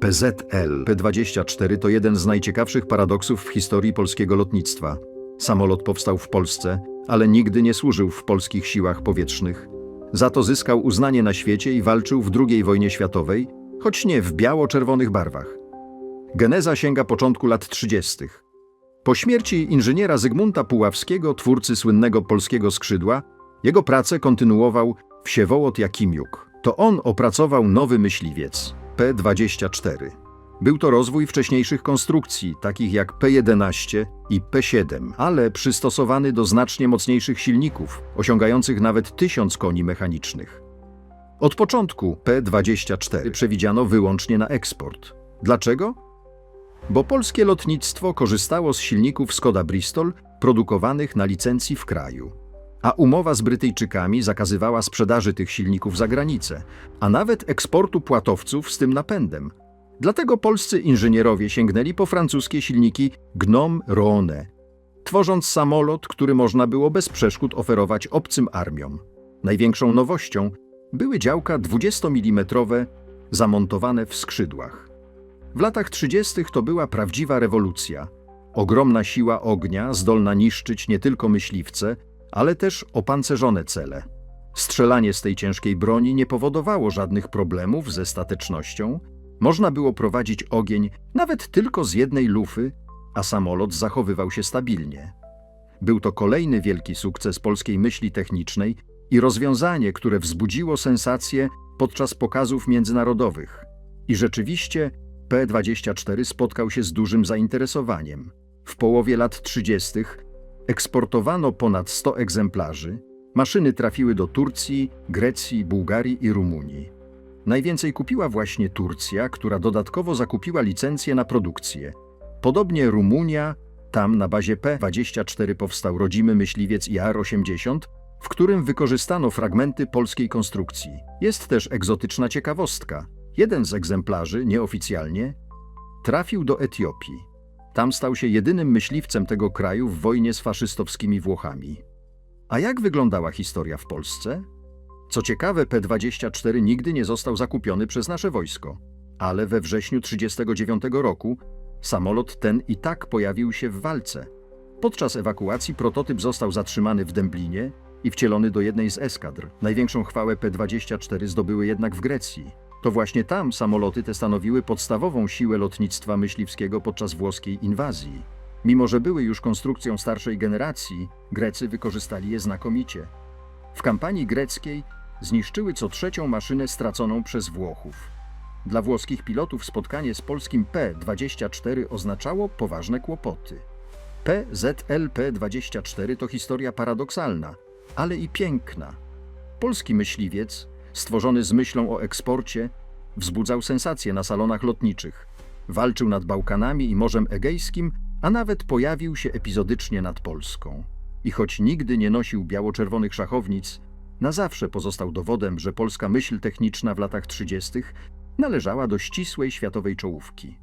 PZL P-24 to jeden z najciekawszych paradoksów w historii polskiego lotnictwa. Samolot powstał w Polsce, ale nigdy nie służył w polskich siłach powietrznych. Za to zyskał uznanie na świecie i walczył w II wojnie światowej, choć nie w biało-czerwonych barwach. Geneza sięga początku lat 30. Po śmierci inżyniera Zygmunta Puławskiego, twórcy słynnego polskiego skrzydła, jego pracę kontynuował Wsiewołot Jakimiuk. To on opracował nowy myśliwiec P-24. Był to rozwój wcześniejszych konstrukcji, takich jak P-11 i P-7, ale przystosowany do znacznie mocniejszych silników, osiągających nawet 1000 koni mechanicznych. Od początku P-24 przewidziano wyłącznie na eksport. Dlaczego? Bo polskie lotnictwo korzystało z silników Skoda Bristol produkowanych na licencji w kraju. A umowa z Brytyjczykami zakazywała sprzedaży tych silników za granicę, a nawet eksportu płatowców z tym napędem. Dlatego polscy inżynierowie sięgnęli po francuskie silniki Gnome Rhône, tworząc samolot, który można było bez przeszkód oferować obcym armiom. Największą nowością były działka 20 mm zamontowane w skrzydłach. W latach 30. to była prawdziwa rewolucja. Ogromna siła ognia zdolna niszczyć nie tylko myśliwce, ale też opancerzone cele. Strzelanie z tej ciężkiej broni nie powodowało żadnych problemów ze statecznością. Można było prowadzić ogień nawet tylko z jednej lufy, a samolot zachowywał się stabilnie. Był to kolejny wielki sukces polskiej myśli technicznej i rozwiązanie, które wzbudziło sensację podczas pokazów międzynarodowych. I rzeczywiście P-24 spotkał się z dużym zainteresowaniem. W połowie lat 30. eksportowano ponad 100 egzemplarzy. Maszyny trafiły do Turcji, Grecji, Bułgarii i Rumunii. Najwięcej kupiła właśnie Turcja, która dodatkowo zakupiła licencję na produkcję. Podobnie Rumunia, tam na bazie P-24 powstał rodzimy myśliwiec IR-80, w którym wykorzystano fragmenty polskiej konstrukcji. Jest też egzotyczna ciekawostka. Jeden z egzemplarzy, nieoficjalnie, trafił do Etiopii. Tam stał się jedynym myśliwcem tego kraju w wojnie z faszystowskimi Włochami. A jak wyglądała historia w Polsce? Co ciekawe, P-24 nigdy nie został zakupiony przez nasze wojsko, ale we wrześniu 1939 roku samolot ten i tak pojawił się w walce. Podczas ewakuacji prototyp został zatrzymany w Dęblinie i wcielony do jednej z eskadr. Największą chwałę P-24 zdobyły jednak w Grecji. To właśnie tam samoloty te stanowiły podstawową siłę lotnictwa myśliwskiego podczas włoskiej inwazji. Mimo, że były już konstrukcją starszej generacji, Grecy wykorzystali je znakomicie. W kampanii greckiej zniszczyły co trzecią maszynę straconą przez Włochów. Dla włoskich pilotów spotkanie z polskim P-24 oznaczało poważne kłopoty. PZL-P-24 to historia paradoksalna, ale i piękna. Polski myśliwiec, stworzony z myślą o eksporcie, wzbudzał sensacje na salonach lotniczych. Walczył nad Bałkanami i Morzem Egejskim, a nawet pojawił się epizodycznie nad Polską. I choć nigdy nie nosił biało-czerwonych szachownic, na zawsze pozostał dowodem, że polska myśl techniczna w latach 30. należała do ścisłej światowej czołówki.